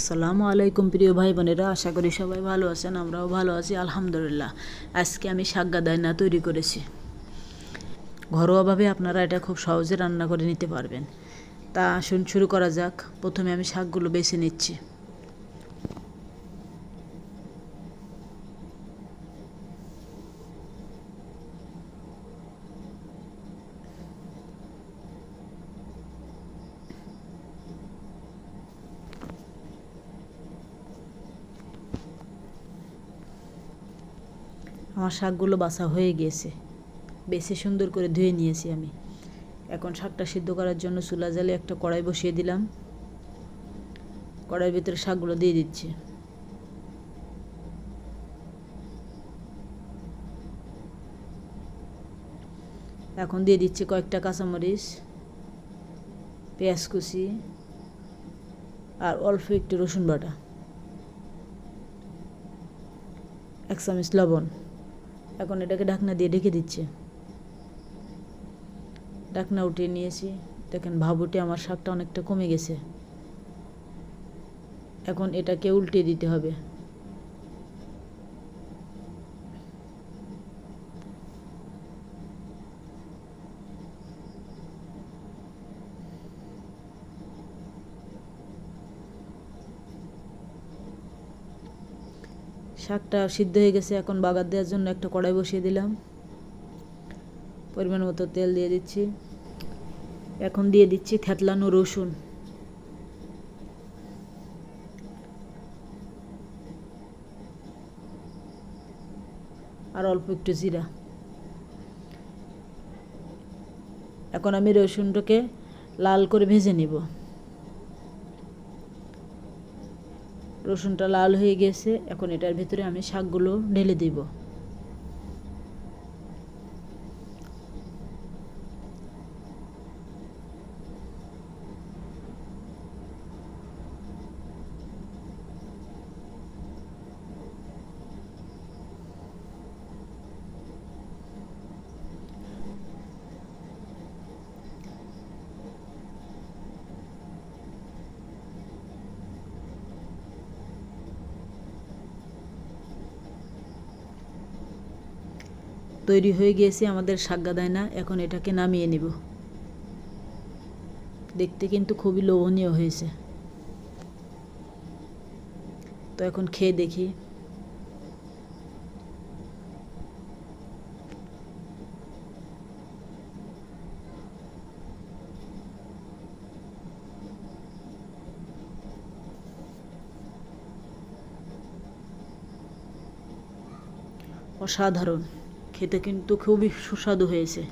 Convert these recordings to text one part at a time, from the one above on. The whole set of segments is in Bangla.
আসসালামু আলাইকুম প্রিয় ভাই বোনেরা, আশা করি সবাই ভালো আছেন, আমরাও ভালো আছি, আলহামদুলিল্লাহ। আজকে আমি দায়না তৈরি করেছি। ঘরোয়াভাবে আপনারা এটা খুব সহজে রান্না করে নিতে পারবেন। তা আসুন শুরু করা যাক। প্রথমে আমি শাকগুলো বেছে নিচ্ছি। আমার শাকগুলো বাছা হয়ে গিয়েছে। বেশি সুন্দর করে ধুয়ে নিয়েছি আমি। এখন শাকটা সিদ্ধ করার জন্য চুলা জালে একটা কড়াই বসিয়ে দিলাম। কড়াইয়ের ভিতরে শাকগুলো দিয়ে দিচ্ছি। এখন দিয়ে দিচ্ছি কয়েকটা কাঁচামরিচ পেঁয়াজ কুচি আর অল্প একটু রসুন বাটা। এক চামচ লবণ। এখন এটাকে ঢাকনা দিয়ে ঢেকে দিচ্ছে। ঢাকনা উঠিয়ে নিয়েছি। দেখেন ভাব উঠে আমার শাকটা অনেকটা কমে গেছে। এখন এটাকে উল্টে দিতে হবে। শাকটা সিদ্ধ হয়ে গেছে, এখন বাগার দেওয়ার জন্য একটা কড়াই বসিয়ে দিলাম। পরিমাণ মতো তেল দিয়ে দিচ্ছি। এখন দিয়ে দিচ্ছি থেতলানো রসুন। আর অল্প একটু জিরা। এখন আমি রসুনটাকে লাল করে ভেজে নিব। রসুনটা লাল হয়ে গেছে এখন এটার ভিতরে আমি শাকগুলো ঢেলে দিব। তৈরি হয়ে গিয়েছে, আমাদের শাকগা দায়না এখন এটাকে নামিয়ে নিব। দেখতে কিন্তু খুবই লোভনীয় হয়েছে। তো এখন খেয়ে দেখি। অসাধারণ। খেতে কিন্তু খুবই সুস্বাদু হয়েছে।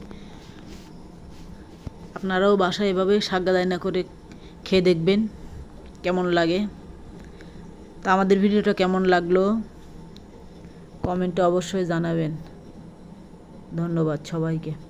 আপনারাও বাসায় এভাবে শাগা দায়না করে খেয়ে দেখবেন, কেমন লাগে। তা আমাদের ভিডিওটা কেমন লাগল, কমেন্টে অবশ্যই জানাবেন। ধন্যবাদ সবাইকে।